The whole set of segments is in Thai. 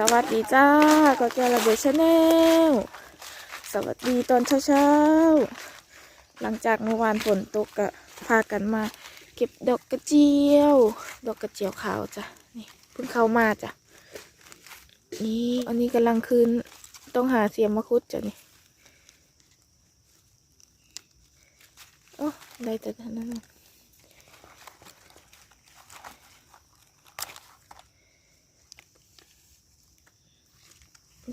สวัสดีจ้าก็แกระเบิดชาแนลสวัสดีตอนเช้าๆ หลังจากเมื่อวานฝนตกก็พากันมา เก็บดอกกระเจียว ดอกกระเจียวขาวจ้ะนี่เพิ่งเข้ามาจ้ะนี่อันนี้กำลังคืนต้องหาเสียมมาคุดจ้ะนี่โอ้ได้แต่นั้นนะ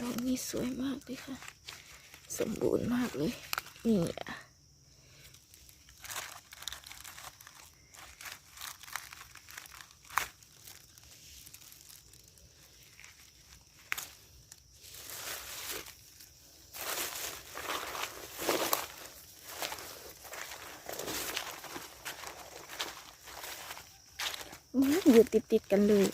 ดอกนี้สวยมากเลยค่ะ สมบูรณ์มากเลย นี่อะอื้อยู่ติดติดๆกันเลย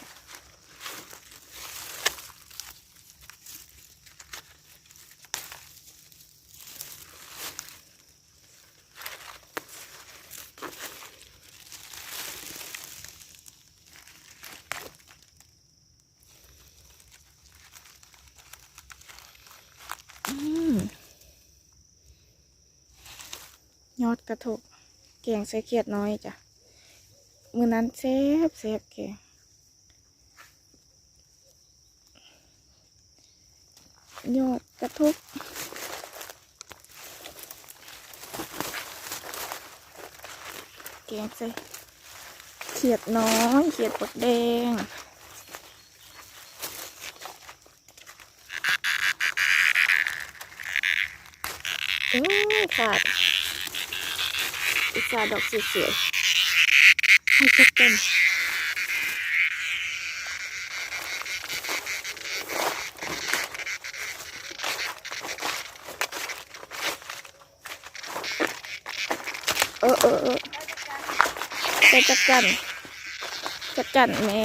อืมยอด กระทกแกงใส่เขียดน้อยจ้ะมือนั้นแซ่บแซ่บแกงยอดกระทกแกงใส่เขียดน้อยเขียดปดแดงโอ้ขาด อีกาดอกสวยๆให้จักเต็มเออเออเออไปจักกันจักกันแม่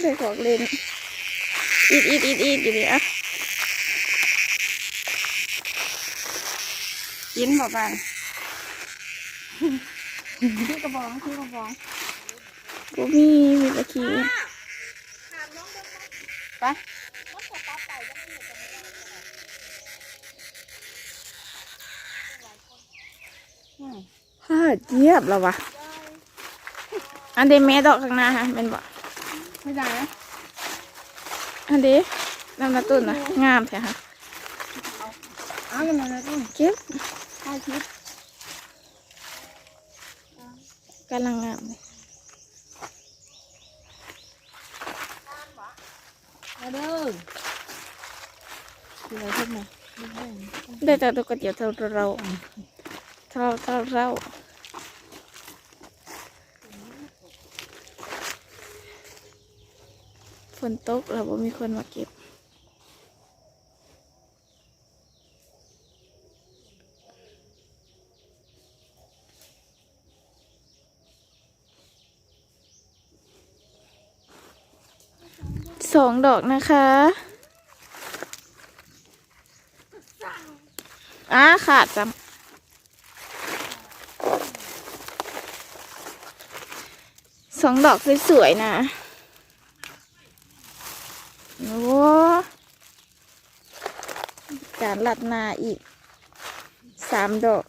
ได้ของ เล่นอีดอีดอีดอีดอยู่ดิอะกินบ่บ้านพี่กระบองพี่กระบองกูมีมีตะคีไปฮ่าเจี๊ยบแล้ววะอันเดแม่ดอกข้างหน้าฮะเป็นบ่ไม่ได้นะ อันเดน้ำหน้าต้นนะงามแท้ฮะเอากันเลยต้นเก็บข้าวคิดกำลังงามเลยมาเด้อคืออะไรพวกนี้ได้แต่ตัวกระเจียวเท่าเราเท่าเท่าเรา ฝนตกเราบ่มีคนมาเก็บ สองดอกนะคะอ่าขาดจำสองดอกสวยๆนะ โอ้ การลัดหนาอีกสามดอก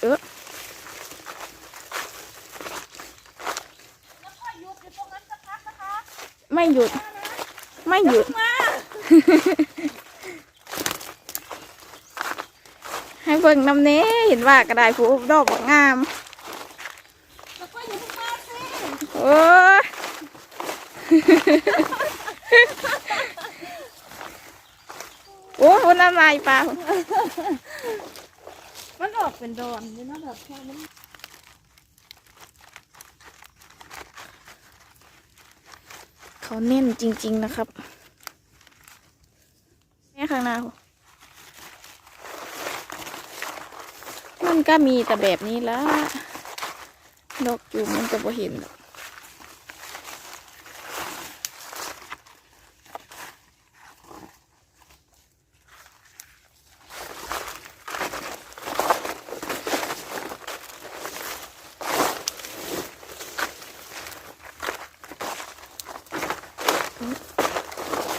เออไม่หยุด ไม่หยุด ให้เบิ่งน้ำเน้เห็นว่ากระไดผูดอกบักงาม แล้วก็อย่าเพิ่งมาสิ โอ้ยอ้โหน้ำลายปลามันออกเป็นดอนนี่นะแบบแค่นั้นเขาเน้นจริง ๆนะครับแม่ข้างหน้าผมมันก็มีแต่แบบนี้ละดอกจูมมันก็บ่เห็นหรอก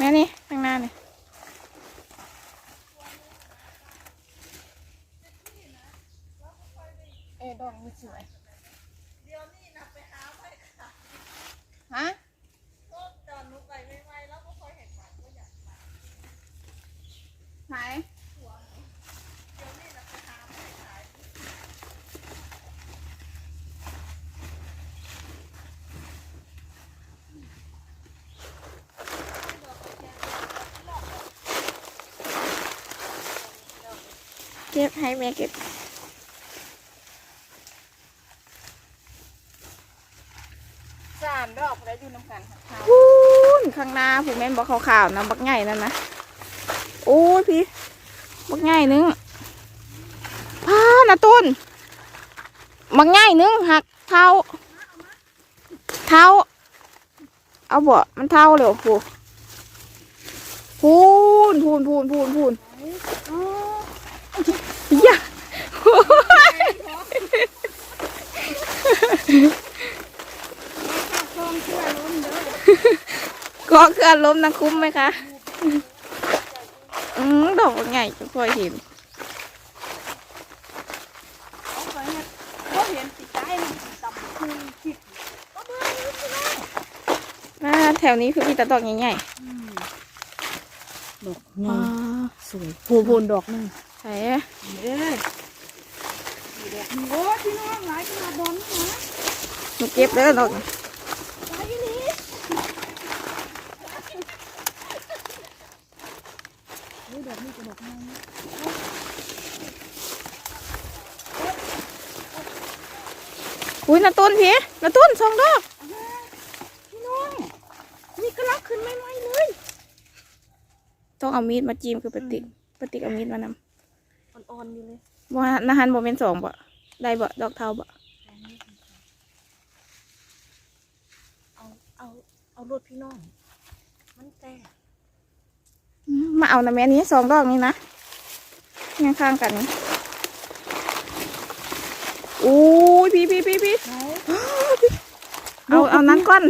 แม่นี่ข้างหน้านี่ เออดอกมันสวยฮะไหน เก็บให้แม่เก็บสามดอกแล้วอยู่น้ำกันค่ะพูนข้างหน้าผู้แม่นบอกขาวๆนะบักใหญ่นั่นนะโอ้ยพี่บักใหญ่นึงพานะต้นบักใหญ่นึงหักเท้าเท้าเอาบ่มันเท้าเร็วพูพูนพูนพูนพูนพูน อ๋ออย่าคลองเชื่อล้มเด้อก็คืออารมณ์นะคุ้มไหมคะอืมดอกบักใหญ่จะค่อยเห็นเอาไปเนี่ยเขาเห็นสีใต้มันสีต่ำคือคิดก็เบื่อนี่พี่น้องมาแถวนี้คือมีแต่ดอกใหญ่ดอกๆงาอ๋อสวยพูพูนดอกหนึง ใช่เอ้ยสีแดงโอ้ยพี่น้องหลายขนาดดอนนี่นะหนูเก็บเด้อดอกหลายอีหลีนี่ดอกนี่กระดอกงามนะอุ้ยนาตุนพี่นาตุนสองดอกพี่น้องนี่ก็รักขึ้นไม่ไหวเลย ต้องเอามีดมาจิ้มคือปฏิกปฏิกเอามีดมานอ่ อนๆอยู่เลยำว่านาฮันบ่เป็นสองบ่ได้บ่ดอกเทาบ่เอาเอาเอารถพี่น้อง มันแตกอืมมาเอานะแม่นี้สองดอกนี้นะยังข้างกันนี่อุ้ยพี่พี่พี่พี่ไหนเอาเอานั้นก้อน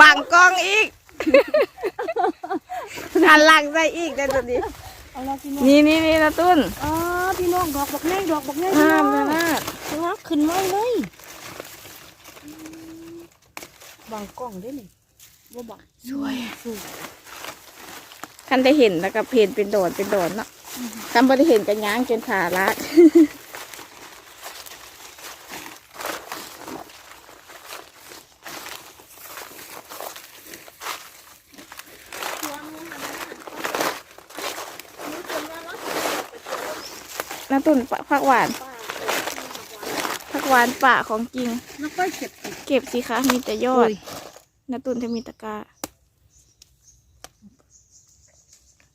บังกล้องอีกหันหลังใส่อีกได้ตัวนี้ เอาละพี่น้องนี่นี่นี่นะตุ้นอ๋อพี่น้องดอกบักแง่ดอกบักแง่ห้ามพี่นะน้องนาดรักขึ้นไม่เลยบางกล้องได้นี่ว่าบังสวยสวยคันได้เห็นแล้วก็เพนเป็นโดดเป็นโดดเนาะคันบ่ได้เห็นกันย้างจนขาลัก น้าตุนผักหวานผักหวานป่าของจริงนักก้อยเก็บเก็บสิคะ มีแต่ยอดน้าตุนจะมีตะกร้า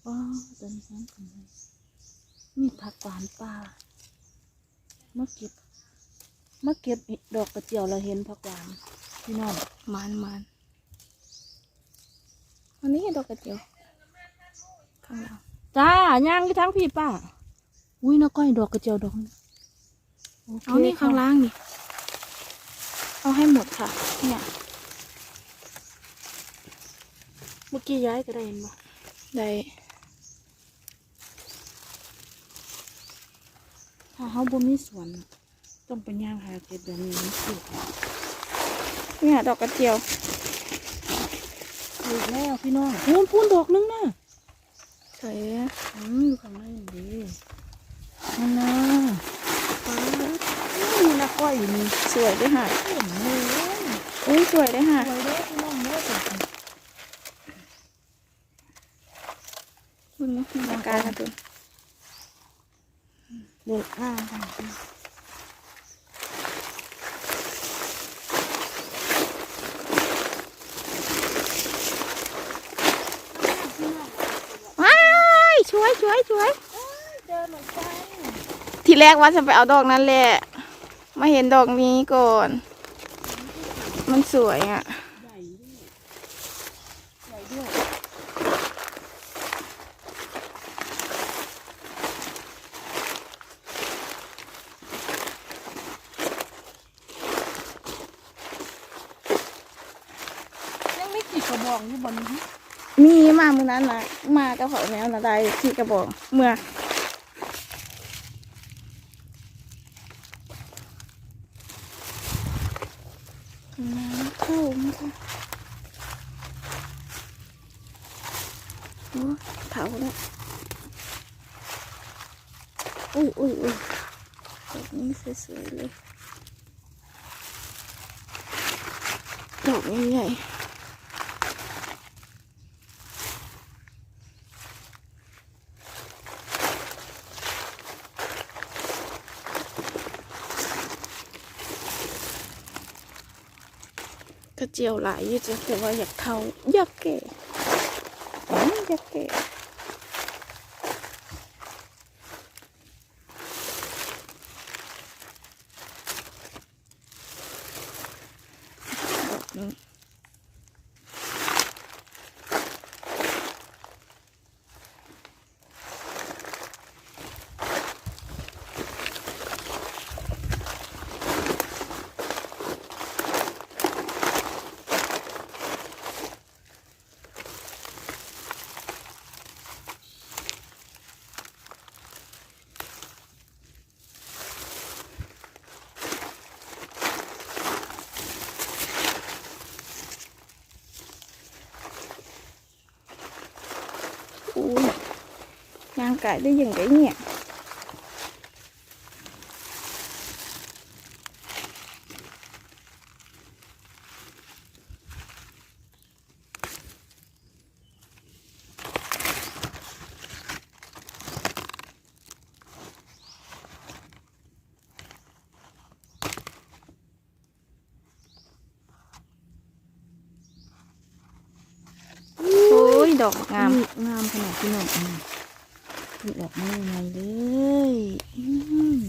อ๋อตอนนี้ทำไมนี่ผักหวานป่ามาเก็บมาเก็บดอกกระเจียวเราเห็นผักหวานพี่น้องมันมันอันนี้ดอกกระเจียวข้างหลังจ้าย่างที่ทั้งพี่ป้า อุ้ยนักก้อยดอกกระเจียวดอกนึงโคเอานี่ข้างค่ะล่างนี่ เอาให้หมดค่ะ เนี่ย เมื่อกี้ย้ายก็ได้เห็นบ่ได้ถ้าเขาบ่มีสวน ต้องไปย่างหาเก็บแบบนี้มันสุกเนี่ยดอกกระเจียวอีกแล้วพี่น้องโอ้ยพูนดอกนึงนะสวยอืมอยู่ข้างในดี นั่นนะมีนักก้อยอยู่นี่สวยด้วยค่ะอุ้ยสวยด้วยค่ะสวยเด้อพี่น้องเด้อจ้ะมึงนะมีอาการนะตุนเด็กห้าค่ะว้ายช่วยช่วยช่วยเจอหนูไป ทีแรกว่าจะไปเอาดอกนั้นแหละ มาเห็นดอกนี้ก่อน มันสวยอะใหญ่ด้วยใหญ่ด้วยยังไม่กี่กระบอกอยู่บนนี้มีมามือนั้นนะมากับเขาแมวนะได้ที่กระบอกเมื่อน้ำเข้ามั้งคะโอ้เผาแล้วอุ้ยอุ้ยอุ้ยดอกนี้ สวยเลย ดอกใหญ่กระเจียวหลายยู่จะแต่ว่าอยากเทาอยากแก่อยากแก่างไก่ได้ยังไงเนี่ยโอ้ย ดอกงาม งามขนาดที่หนอกนี่ถูกออกมายังไงเลย อืม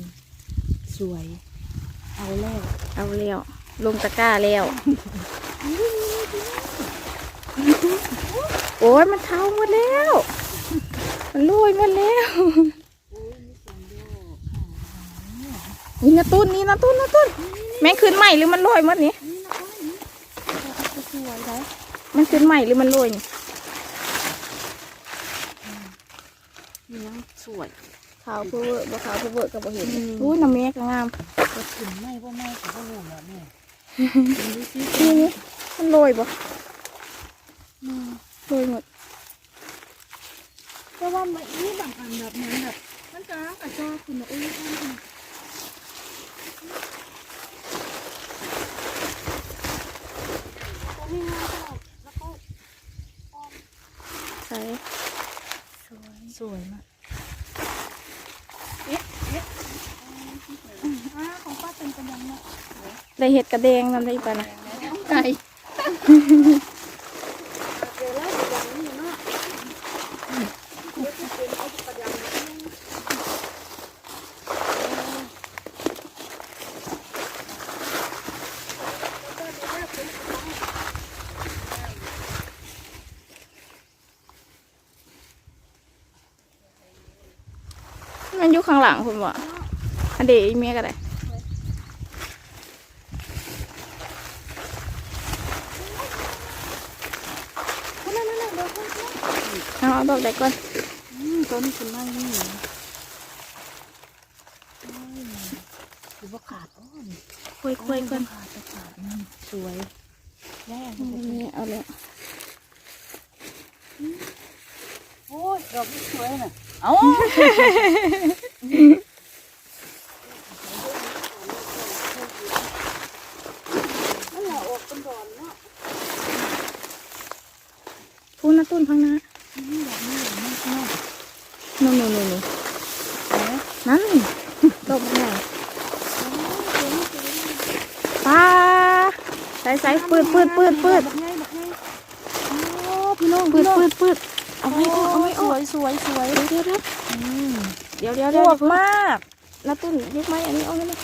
สวย เอาแล้วเอาแล้วลงตะกร้าแล้ว โอ้ยมันเทาหมดแล้ว มันลุยหมดแล้วโอ้ยมีสองดอกค่ะนี่นะตุ้นนี่นะตุ้นนะตุ้นแม่งขึ้นใหม่หรือมันลอยหมดนี่นี่นะก้อยนี่ก็สวยเลยมันขึ้นใหม่หรือมันลอยนี่นี่นะสวย ขาวเพื่อบ่ขาวเพื่อเบิกกับบ่เห็นอืมอุ้ยน้ำแม่ก็งามก็ถึงไม่ว่าไม่ก็ว่าโง่แล้วแม่ดูสินี่นี่มันลอยบ่อืมลอยหมดแต่ว่ามันนี่บางอันแบบเหมือนแบบมันจ้ากระจอกคุณนะอุ้ยท่านค่ะตัวนี้งามตลอดแล้วก็ใส่สวยสวยมากอ่าของป้าเป็นกระยังเนาะ ได้เห็ดกระแดงนำได้ปะนะไก่เดี๋ยวแล้วกระยังนี่เนาะมันอยู่ข้างหลังคุณบ่อันเดอีเมียก็ได้ เอาบอาดอกไดก่อนต้นคุณไม่นี่ว่าขาดอ้อนคุยคุยก่อนขาดจะขาดสวยแย่นี่เอาแล้วโอ้ยดอกสวยน่ะเอานั่นแหละออกเป็นดอนเนาะ พูนนะตุ้นข้างหน้า นี่แบบนี้อย่างนี้พี่น้อง นู่นนู่นนู่นนู่น นะ นั่นดอกมันใหญ่ปลาใส่ใส่ ปืดปืดปืดปืดบักไงบักไงโอ้พี่น้องปืพี่ดน้องปืดปืดเอาไว้ออกเอาไว้อสอกวยสวยสวยเดี๋ยวเดี๋ยวอืมเดี๋ยวเดี๋ยวอเดี๋ยววบมากน้าตุ้นยึดไม้อันนี้เอาไว้เลย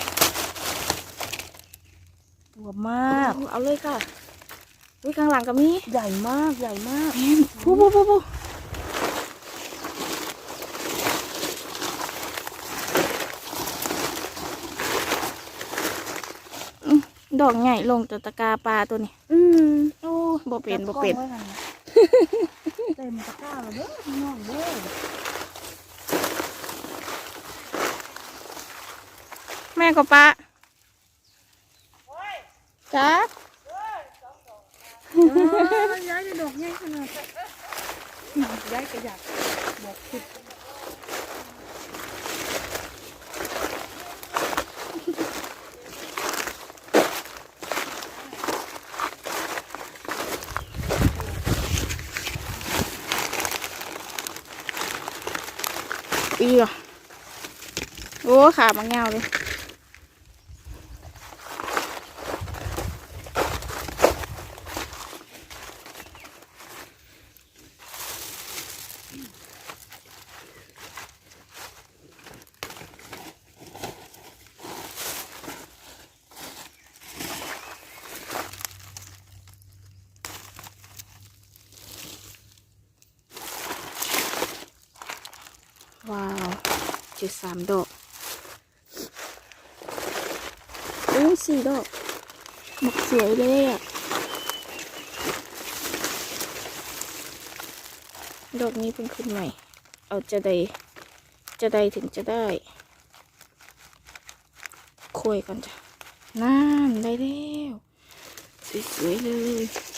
อวบมาก เอาเลยค่ะวิข้างหลังก็มีใหญ่มากใหญ่มากปูปูปูปู ดอกใหญ่ลงแต่ตะกาปลาตัวนี้อืมโอ้บ่เป็นบ่เป็นจักล้องไว้หั่นน่ะเต็มตะกร้าแล้วเด้อพี่น้องเด้อแม่ก็ปลาจ้าเออย้ายไปดอกใหญ่ขนาดย้ายก็อยากบอกคิด ปีอะ โอ้ขามันเงาวเลยว้าวเจ็ดสามดอก โอ้สี่ดอกหมกสวยเลยอะ ดอกนี้เพิ่งขึ้นใหม่ เอาจะได้ จะได้ถึงจะได้คุยกันจ้ะนั่นได้แล้ว สวยๆเลย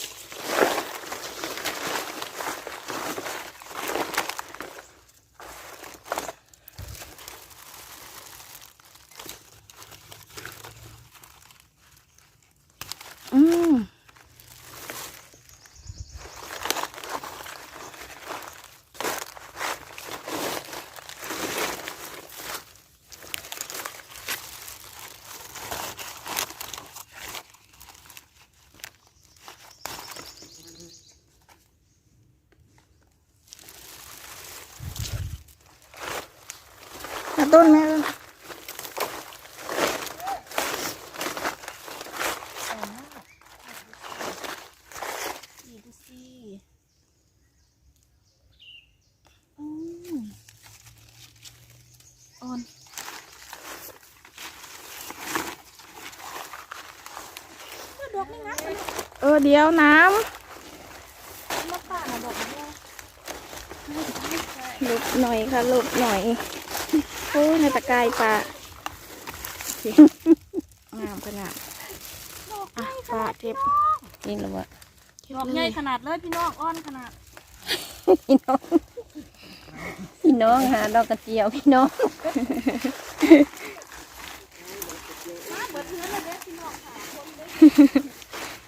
เอาต้นแม่ต้นนี่ดูสิอืมอ่อนดอกนี่นะเออเดี๋ยวน้มาป่าน่ะดอกนี้ำหลบหน่อยค่ะหลบหน่อย โอ้ยในตะกายปลาสิงามขนาดอะปลาเจ็บนี่หรอวะเก็บดอกเลใหญ่ยขนาดเลยพี่น้องอ้อนขนาด พี่น้อง พี่น้องหาดอกกระเจียวพี่น้อง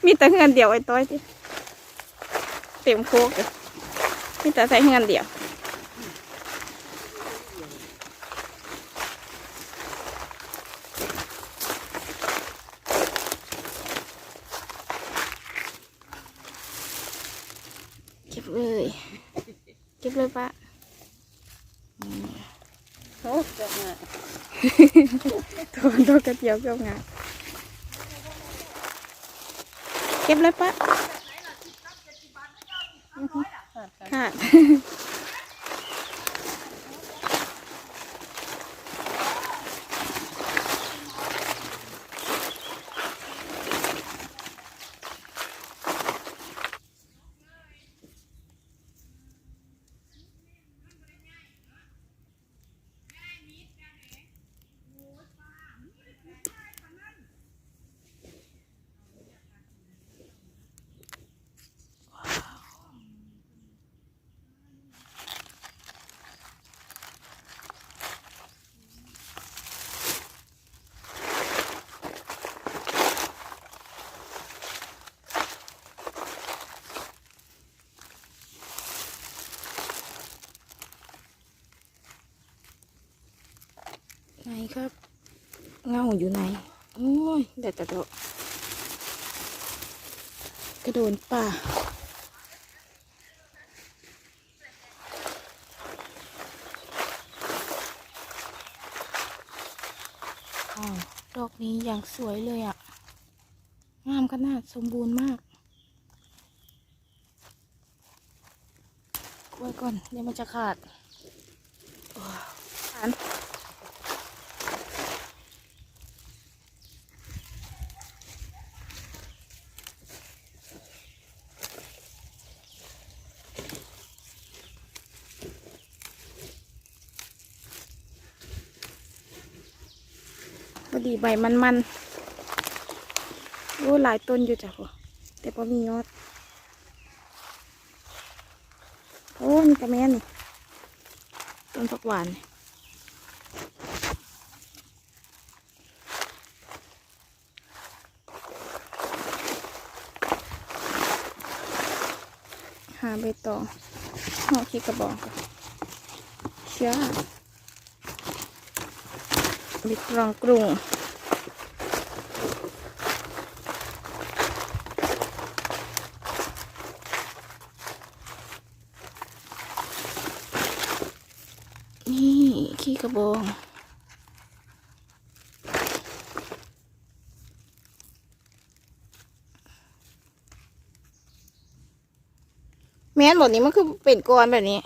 มีแต่เงินเดียวไอ้ต้อยที่เต็มโคกเลยมีแต่ใส่เงินเดียว เก็บเลย เก็บเลยปะ โอ้ดอกงา ตัวดอกกระเจียวเกี่ยวงานเก็บเลยปะ ค่ะครับเงาอยู่ไหน โอ้ยแต่แต่ดอกกระโดนป่าอดอกนี้อย่างสวยเลยอะ่ะ งามขนาดสมบูรณ์มากไว้ก่อน เดี๋ยวมันจะขาดอ้ย ขาดพอดีใบมันมันๆโอ้หลายต้นอยู่จ้ะพอแต่พอมียอดโอ้มีกระแมนนี่ต้นผักหวานหาใบตองห่อขี้กระบอกเชื่อบิดรองกรุง นี่ขี้กระ บองแม้นบทนี้มันคือเป็นก้อนแบบนี้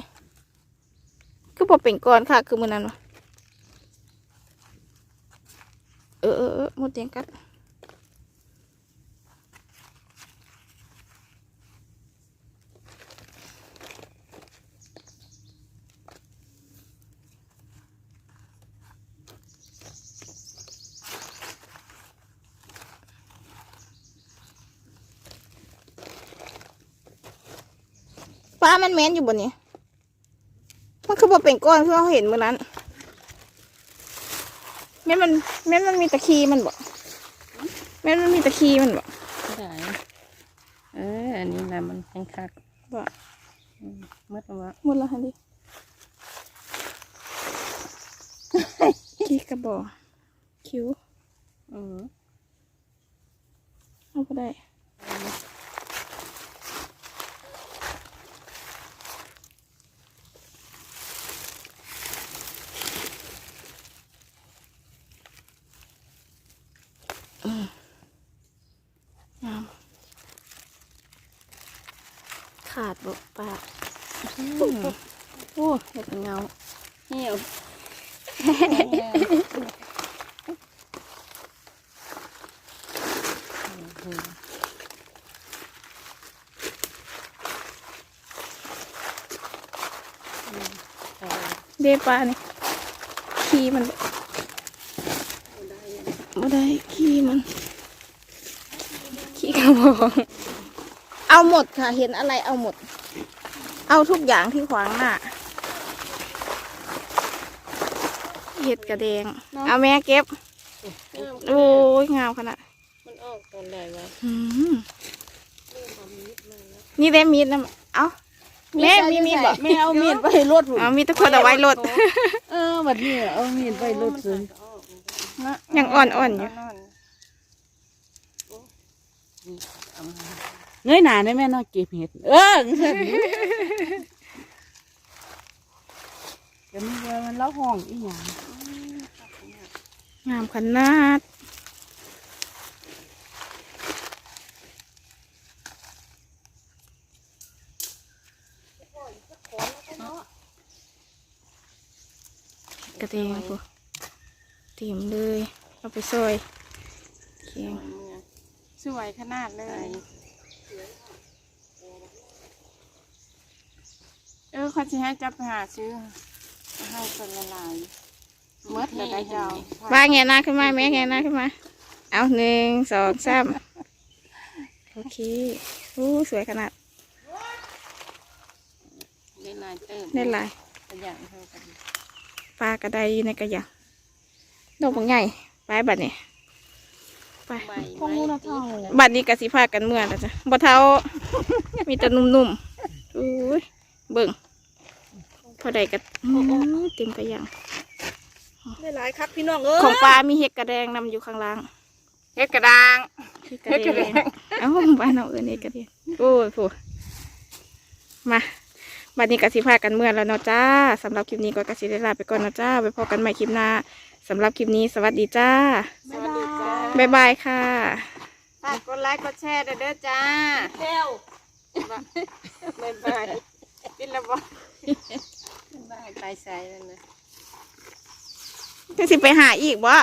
คือพอเป็นก้อนค่ะ คือมือนั้นวะเออเออเออหมดเตียงกัดามันแม้นอยู่บนนี้ มันคือพอเป็นก้อนคือเราเห็นมือนั้นแม่นมันแม่นมันมีตะคีมันบอกแม่นมันมีตะคีมันบอกได้เอออันนี้นะมันแข็งคักบอกอืมหมืดแล้ววะหมดแล้วฮันดิคีกระบอกคิ้วอืมเอาไปได้อืมงามขาดบอกปาก อืม โอ้เห็ดเงา เหี่ยว เดปลานี่ขี้มันบ่ได้ขี้มัน ขี้กระบอกเอาหมดค่ะ เห็นอะไรเอาหมด เอาทุกอย่างที่ขวางหน้าเห็ดกระแดง เอาแม่เก็บ โอ้ยงามขนาดมันออกตอนไหนวะอืมนี่ได้มีดนะ เอา แม่มีมีดบอกไม่เอามีดไปรถหุ่นเอามีดตะขวดเอาไว้รถ เออบัดนี้เอามีดไปรถซื้อยังอ่อนๆอยู่เงยหน้าได้แม่เนาะเก็บเห็ด เออเงินจะมีเวลามันเล่าห้องอีหยังงามขนาด กระเทียมกูเตรียมเลยเอาไปซอยเคียงสวยขนาดเลย เออเขาจะให้จับไปหาซื้อให้คนละลายเมื่อแต่ได้เจ้าว่าแงหน้าขึ้นมาแม่แงหน้าขึ้นมา เอาหนึ่งสองสามโอเคอู้สวยขนาดได้ลายเติมได้หลายตัวอย่างเท่ากัน ปลากระไดอยู่ในกระยังดอกบางใหญ่ไปบัดนี้ไปใบพวกมูนะเท่าบัดนี้กะสิพากันเมื่อแล้วจ้ะบ่เท้ามีแต่นุ่มๆอุ้ยเบิ่งพอใดก็อื้อเต็มกระยังได้หลายครับพี่น้องเอ้ยของปลามีเห็ดกระแดงนำอยู่ข้างล่างเฮ็ดกระดางเห็ดกระแดงเอ้าบ้านเราเอินเห็ดกระแดงโอ้ยโหมา บัดนี้กสิพากันเมื่อแล้วเนาะจ้าสำหรับคลิปนี้ก็กสิได้ลาไปก่อนเนาะจ้าไปพบกันใหม่คลิปหน้าสำหรับคลิปนี้สวัสดีจ้าสวัสดีจ้าบ๊ายบายค่ะฝากกดไลค์กดแชร์ด้วยเด้อจ้าแก้วบ๊ายบายปิดและบ่บ๊ายบายไปใส่นั่นนะจะสิไปหาอีกบ่